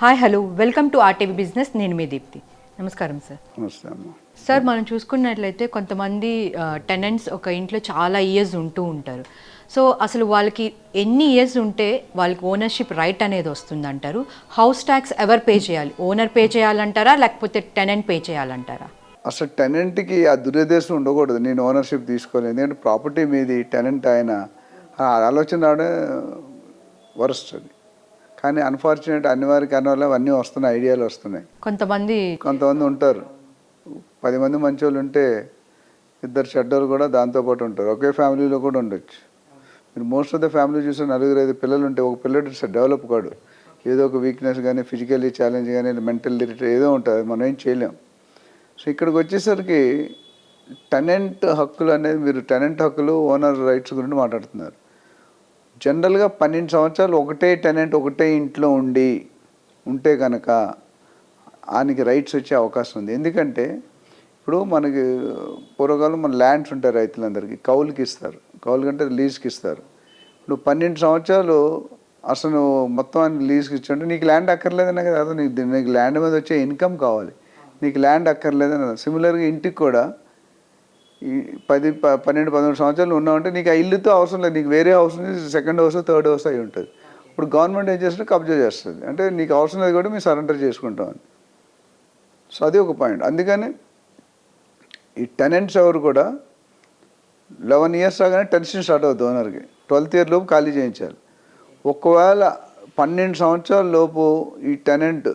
Hi hello. Welcome to RTV business. నేను మీ దీప్తి. నమస్కారం సార్. నమస్తే సార్ మనం చూసుకున్నట్లయితే కొంతమంది టెనెంట్స్ ఒక ఇంట్లో చాలా ఇయర్స్ ఉంటూ ఉంటారు. సో అసలు వాళ్ళకి ఎన్ని ఇయర్స్ ఉంటే వాళ్ళకి ఓనర్షిప్ రైట్ అనేది వస్తుంది అంటారు హౌస్ ట్యాక్స్ ఎవరు పే చేయాలి? ఓనర్ పే చేయాలంటారా? లేకపోతే టెనెంట్ పే చేయాలంటారా? అసలు టెనెంట్కి ఆ దురుద్దేశం ఉండకూడదు. నేను ఓనర్షిప్ తీసుకోలేదు. ఎందుకంటే ప్రాపర్టీ మీది టెనెంట్ ఆయన. ఆలోచన రావడం వరస్ట్ అది కానీ అన్ఫార్చునేట్ అనివార్య కారణాలు అవన్నీ వస్తున్నాయి ఐడియాలు వస్తున్నాయి. కొంతమంది కొంతమంది ఉంటారు. పది మంది మంచోళ్ళు ఉంటే ఇద్దరు చెడ్డోళ్ళు కూడా దాంతోపాటు ఉంటారు. ఒకే ఫ్యామిలీలో కూడా ఉండొచ్చు. మీరు మోస్ట్ ఆఫ్ ద ఫ్యామిలీ చూస్తే నలుగురు ఐదు పిల్లలు ఉంటే ఒక పిల్లడు డెవలప్ కాడు. ఏదో ఒక వీక్నెస్ కానీ ఫిజికల్లీ ఛాలెంజ్ కానీ మెంటల్ ఏదో ఉంటుంది. మనం ఏం చేయలేం. సో ఇక్కడికి వచ్చేసరికి టెనెంట్ హక్కులు అనేది మీరు టెనెంట్ హక్కులు ఓనర్ రైట్స్ గురించి మాట్లాడుతున్నారు. జనరల్గా పన్నెండు సంవత్సరాలు ఒకటే టెనెంట్ ఒకటే ఇంట్లో ఉండి ఉంటే కనుక ఆయనకి రైట్స్ వచ్చే అవకాశం ఉంది. ఎందుకంటే ఇప్పుడు మనకి పూర్వకాలం మన ల్యాండ్స్ ఉంటాయి రైతులందరికీ కౌలుకి ఇస్తారు. కౌలు కంటే లీజ్కి ఇస్తారు. ఇప్పుడు పన్నెండు సంవత్సరాలు అసలు మొత్తం ఆయన లీజ్కి ఇచ్చుంటే నీకు ల్యాండ్ అక్కర్లేదనే కదా నీకు నీకు ల్యాండ్ మీద వచ్చే ఇన్కమ్ కావాలి. నీకు ల్యాండ్ అక్కర్లేదని సిమిలర్గా ఇంటికి కూడా ఈ పది ప- పన్నెండు పదమూడు సంవత్సరాలు ఉన్నామంటే నీకు ఆ ఇల్లుతో అవసరం లేదు. నీకు వేరే హౌస్ ఉంది సెకండ్ హౌస్ థర్డ్ హౌస్ అయి ఉంటుంది. ఇప్పుడు గవర్నమెంట్ ఏం చేస్తుంది కబ్జా చేస్తుంది. అంటే నీకు అవసరం లేదు కూడా మేము సరెండర్ చేసుకుంటాం అని. సో అది ఒక పాయింట్. అందుకని ఈ టెనెంట్స్ ఎవరు కూడా లెవెన్ ఇయర్స్ రాగానే టెన్షన్ స్టార్ట్ అవుతుంది ఓనర్కి. ట్వెల్త్ ఇయర్ లోపు ఖాళీ చేయించాలి. ఒకవేళ పన్నెండు సంవత్సరాల లోపు ఈ టెనెంట్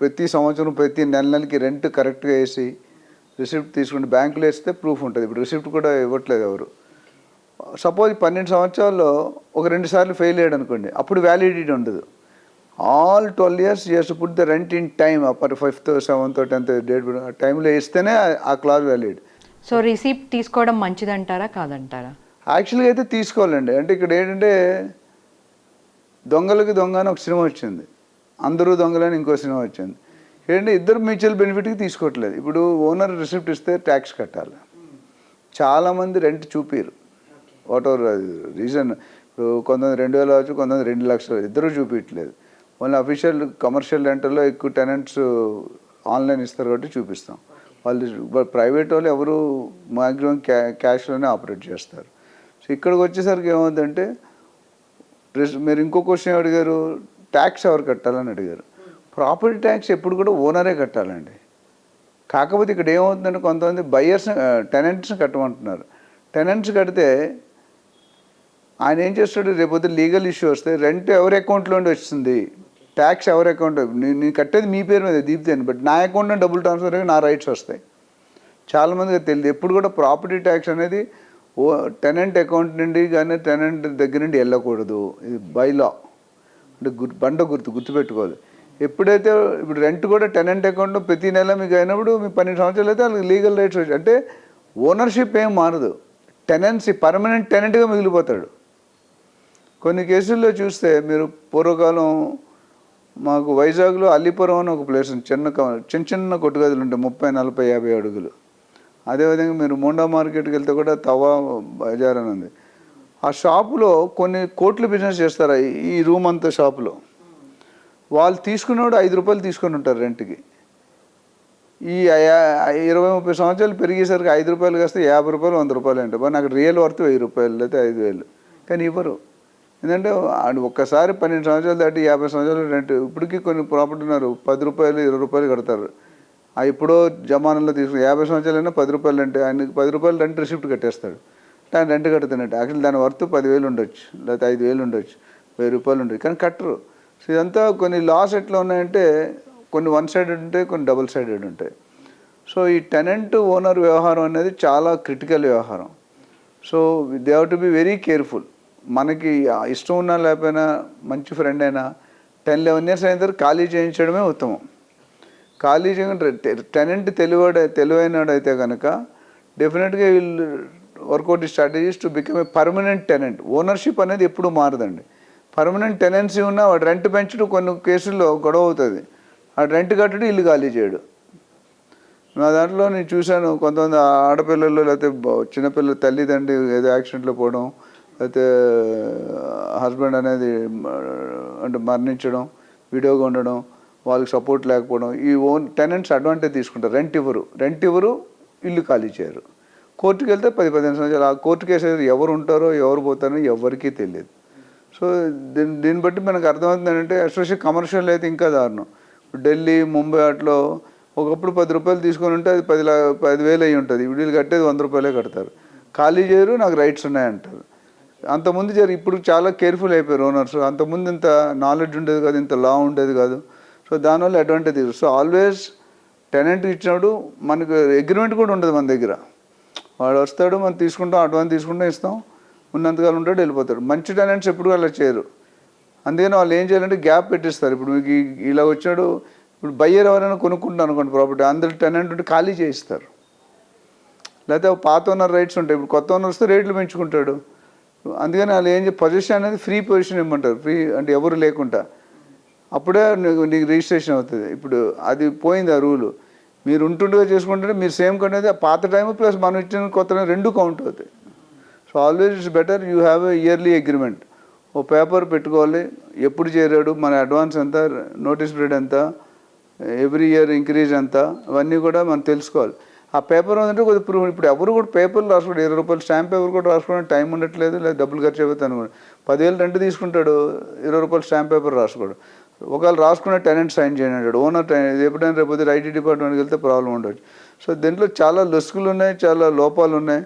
ప్రతి సంవత్సరం ప్రతి నెల నెలకి రెంట్ కరెక్ట్గా వేసి రిసిప్ట్ తీసుకుంటే బ్యాంకులో వేస్తే ప్రూఫ్ ఉంటుంది. ఇప్పుడు రిసిప్ట్ కూడా ఇవ్వట్లేదు ఎవరు. సపోజ్ పన్నెండు సంవత్సరాల్లో ఒక రెండు సార్లు ఫెయిల్ అయ్యాడు అనుకోండి అప్పుడు వ్యాలిడిటీ ఉండదు. All twelve years years put the rent in time upper fifth seventh tenth date టైంలో ఇస్తేనే ఆ క్లాజ్ వ్యాలిడ్ సో రిసీప్ట్ తీసుకోవడం మంచిదంటారా కాదంటారా? యాక్చువల్గా అయితే తీసుకోవాలండి. అంటే ఇక్కడ ఏంటంటే దొంగలకి దొంగ అని ఒక సినిమా వచ్చింది. అందరూ దొంగలని ఇంకో సినిమా వచ్చింది. ఏంటంటే ఇద్దరు మ్యూచువల్ బెనిఫిట్కి తీసుకోవట్లేదు. ఇప్పుడు ఓనర్ రిసిప్ట్ ఇస్తే ట్యాక్స్ కట్టాలి. చాలామంది రెంట్ చూపిరు. Whatever reason? ఇప్పుడు కొంతమంది రెండు వేలు అవచ్చు కొంతమంది రెండు లక్షలు ఇద్దరు చూపించట్లేదు ఓన్లీ అఫీషియల్ కమర్షియల్ రెంటల్లో ఎక్కువ టెనెంట్స్ ఆన్లైన్ ఇస్తారు కాబట్టి చూపిస్తాం. వాళ్ళు ప్రైవేట్ వాళ్ళు ఎవరు మ్యాక్సిమం క్యా క్యాష్లోనే ఆపరేట్ చేస్తారు. సో ఇక్కడికి వచ్చేసరికి ఏమవుతుందంటే మీరు ఇంకో క్వశ్చన్ అడిగారు ట్యాక్స్ ఎవరు కట్టాలని అడిగారు. ప్రాపర్టీ ట్యాక్స్ ఎప్పుడు కూడా ఓనరే కట్టాలండి. కాకపోతే ఇక్కడ ఏమవుతుందంటే కొంతమంది బయ్యర్స్ టెనెంట్స్ని కట్టమంటున్నారు. టెనెంట్స్ కడితే ఆయన ఏం చేస్తాడు? రేపొద్దు లీగల్ ఇష్యూ వస్తే రెంట్ ఎవరి అకౌంట్లోండి వస్తుంది ట్యాక్స్ ఎవరి అకౌంట్ నేను కట్టేది మీ పేరు మీద దీప్తి అని బట్ నా అకౌంట్లో డబ్బులు ట్రాన్స్ఫర్ అయ్యి నా రైట్స్ వస్తాయి. చాలామందికి తెలియదు. ఎప్పుడు కూడా ప్రాపర్టీ ట్యాక్స్ అనేది ఓ టెనెంట్ అకౌంట్ నుండి కానీ టెనెంట్ దగ్గర నుండి వెళ్ళకూడదు. ఇది బైలా అంటే గుర్ బండ గుర్తు గుర్తుపెట్టుకోవాలి. ఎప్పుడైతే ఇప్పుడు రెంట్ కూడా టెనెంట్ అకౌంట్ ప్రతి నెల మీకు అయినప్పుడు మీ పన్నెండు సంవత్సరాలు అయితే వాళ్ళకి లీగల్ రైట్స్ వచ్చాయి అంటే ఓనర్షిప్ ఏం మారదు. టెనెన్సీ పర్మనెంట్ టెనెంట్గా మిగిలిపోతాడు. కొన్ని కేసుల్లో చూస్తే మీరు పూర్వకాలం మాకు వైజాగ్లో అల్లిపురం అని ఒక ప్లేస్ ఉంది. చిన్న చిన్న చిన్న కొట్టుగదులు ఉంటాయి. ముప్పై నలభై యాభై అడుగులు. అదేవిధంగా మీరు మోండా మార్కెట్కి వెళ్తే కూడా తవా బజార్ అని ఉంది. ఆ షాపులో కొన్ని కోట్లు బిజినెస్ చేస్తారు? ఈ- ఈ రూమ్ అంతా షాపులో? వాళ్ళు తీసుకునేవాడు ఐదు రూపాయలు తీసుకొని ఉంటారు రెంట్కి. ఈ ఇరవై ముప్పై సంవత్సరాలు పెరిగేసరికి ఐదు రూపాయలు కాస్తే యాభై రూపాయలు వంద రూపాయలు అంటే నాకు రియల్ వర్త్ వెయ్యి రూపాయలు లేకపోతే ఐదు వేలు. కానీ ఇవ్వరు. ఎందుకంటే ఆడు ఒక్కసారి పన్నెండు సంవత్సరాలు దాటి యాభై సంవత్సరాలు రెంట్ ఇప్పటికీ కొన్ని ప్రాపర్టీ ఉన్నారు. పది రూపాయలు ఇరవై రూపాయలు కడతారు. ఆ ఎప్పుడో జమానంలో తీసుకుని యాభై సంవత్సరాలైనా పది రూపాయలు అంటే ఆయనకి పది రూపాయలు రెంట్ రిసిప్ట్ కట్టేస్తాడు. దాని రెంట్ కడుతున్నట్టు. యాక్చువల్లీ దాని వర్త్ పదివేలు ఉండొచ్చు లేకపోతే ఐదు వేలు ఉండొచ్చు వెయ్యి రూపాయలు ఉండొచ్చు. కానీ కట్టరు. సో ఇదంతా కొన్ని లాస్ ఎట్లా ఉన్నాయంటే కొన్ని వన్ సైడెడ్ ఉంటాయి కొన్ని డబుల్ సైడెడ్ ఉంటాయి. సో ఈ టెనెంట్ ఓనర్ వ్యవహారం అనేది చాలా క్రిటికల్ వ్యవహారం. So they have to be very careful మనకి ఇష్టం ఉన్నా లేకపోయినా మంచి ఫ్రెండ్ అయినా టెన్ లెవెన్ ఇయర్స్ అయిన తర్వాత ఖాళీ చేయించడమే ఉత్తమం. ఖాళీ చేయకుండా టెనెంట్ తెలివాడు తెలివైనడైతే కనుక డెఫినెట్గా వీళ్ళు work out strategies to become a permanent tenant ownership అనేది ఎప్పుడు మారదండి. పర్మనెంట్ టెనెన్సీ ఉన్న వాడు రెంట్ పెంచడం కొన్ని కేసుల్లో గొడవ అవుతుంది. ఆ రెంట్ కట్టడం ఇల్లు ఖాళీ చేయడు. నా దాంట్లో నేను చూశాను కొంతమంది ఆడపిల్లలు లేకపోతే చిన్నపిల్లల చిన్నపిల్లలు తల్లిదండ్రి ఏదో యాక్సిడెంట్లో పోవడం లేకపోతే హస్బెండ్ అనేది అంటే మరణించడం వీడియోగా ఉండడం వాళ్ళకి సపోర్ట్ లేకపోవడం ఈ ఓన్ టెనెంట్స్ అడ్వాంటేజ్ తీసుకుంటారు. రెంట్ ఇవ్వరు. రెంట్ ఇవ్వరు ఇల్లు ఖాళీ చేయరు. కోర్టుకి వెళ్తే పది పదిహేను సంవత్సరాలు ఆ కోర్టు కేసు ఎవరు ఉంటారో ఎవరు పోతారో ఎవరికీ తెలియదు. సో దీని దీన్ని బట్టి మనకు అర్థమవుతుంది ఏంటంటే ఎస్పెషల్లీ కమర్షియల్ అయితే ఇంకా దారుణం. ఢిల్లీ ముంబై అట్లో ఒకప్పుడు పది రూపాయలు తీసుకొని ఉంటే అది పది పదివేలు అయ్యి ఉంటుంది. వీళ్ళు కట్టేది వంద రూపాయలే కడతారు. ఖాళీ చేయరు నాకు రైట్స్ ఉన్నాయంటారు. అంతకుముందు జరి ఇప్పుడు చాలా కేర్ఫుల్ అయిపోయారు ఓనర్స్. అంతకుముందు ఇంత నాలెడ్జ్ ఉండేది కాదు ఇంత లా ఉండేది కాదు. సో దానివల్ల అడ్వాంటేజ్ సో ఆల్వేస్ టెనెంట్ ఇచ్చినప్పుడు మనకు అగ్రిమెంట్ కూడా ఉండదు మన దగ్గర. వాడు వస్తాడు మనం తీసుకుంటాం అడ్వాన్స్ తీసుకుంటాం ఇస్తాం. ఉన్నంతకాలం ఉంటాడు వెళ్ళిపోతాడు. మంచి టెనెంట్స్ ఎప్పుడు అలా చేయరు. అందుకని వాళ్ళు ఏం చేయాలంటే గ్యాప్ పెట్టిస్తారు. ఇప్పుడు మీకు ఇలా వచ్చాడు ఇప్పుడు బయ్యర్ ఎవరైనా కొనుక్కుంటాను అనుకోండి ప్రాపర్టీ అందరు టెనెంట్ ఉంటే ఖాళీ చేయిస్తారు. లేకపోతే పాత ఓనర్ రైట్స్ ఉంటాయి. ఇప్పుడు కొత్త ఓనర్ వస్తే రేట్లు పెంచుకుంటాడు. అందుకని వాళ్ళు ఏం పొజిషన్ అనేది ఫ్రీ పొజిషన్ ఇమ్మంటారు. ఫ్రీ అంటే ఎవరు లేకుండా. అప్పుడే నీకు నీకు రిజిస్ట్రేషన్ అవుతుంది. ఇప్పుడు అది పోయింది ఆ రూలు. మీరు ఉంటుండగా చేసుకుంటే మీరు సేమ్ అనేది ఆ పాత టైం ప్లస్ మనం ఇచ్చిన కొత్త రెండు కౌంట్ అవుతాయి. So always it's better you have a yearly agreement oh paper పెట్టుకోవాలి. ఎప్పుడు చేరాడు? మన అడ్వాన్స్ ఎంత? నోటీస్ పీరియడ్ ఎంత? ఎవ్రీ ఇయర్ ఇంక్రీజ్ ఎంత? అవన్నీ కూడా మనం తెలుసుకోవాలి. ఆ పేపర్ ఉందంటే కొద్దిగా ప్రూవ్ ఇప్పుడు ఎవరు కూడా పేపర్లు రాసుకోండి. ఇరవై రూపాయలు స్టాంప్ పేపర్ కూడా రాసుకోవడం టైం ఉండట్లేదు. లేదా డబ్బులు ఖర్చు అయిపోతుంది అనుకోండి. పదివేలు రెంట్ తీసుకుంటాడు. ఇరవై రూపాయలు స్టాంప్ పేపర్ రాసుకోడు. ఒకవేళ రాసుకున్న టెనెంట్ సైన్ చేయండి అంటాడు. ఓనర్ ఇది ఎప్పుడైనా రేపు ఐటీ డిపార్ట్మెంట్కి వెళ్తే ప్రాబ్లం ఉండొచ్చు. సో దీంట్లో చాలా లొసుగులు ఉన్నాయి. చాలా లోపాలు ఉన్నాయి.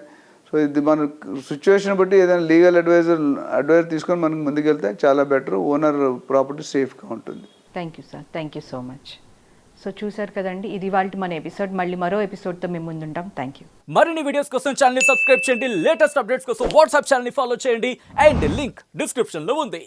సో ఇది మన సిచ్యువేషన్ బట్టి ఏదైనా లీగల్ అడ్వైజర్ అడ్వైజర్ తీసుకొని మనకి ముందుకెళ్తే చాలా బెటర్ ఓనర్ ప్రాపర్టీ సేఫ్గా ఉంటుంది. Thank you sir thank you so much so చూసారు కదండి ఇది వాళ్ళ మన ఎపిసోడ్ మళ్ళీ మరో ఎపిసోడ్తో మేము ముందుంటాం. థ్యాంక్ యూ మరిన్ని వీడియోస్ కోసం ఛానల్ని సబ్స్క్రైబ్ చేయండి. లేటెస్ట్ అప్డేట్స్ కోసం వాట్సాప్ ఛానల్ని ఫాలో చేయండి. అండ్ లింక్ డిస్క్రిప్షన్లో ఉంది.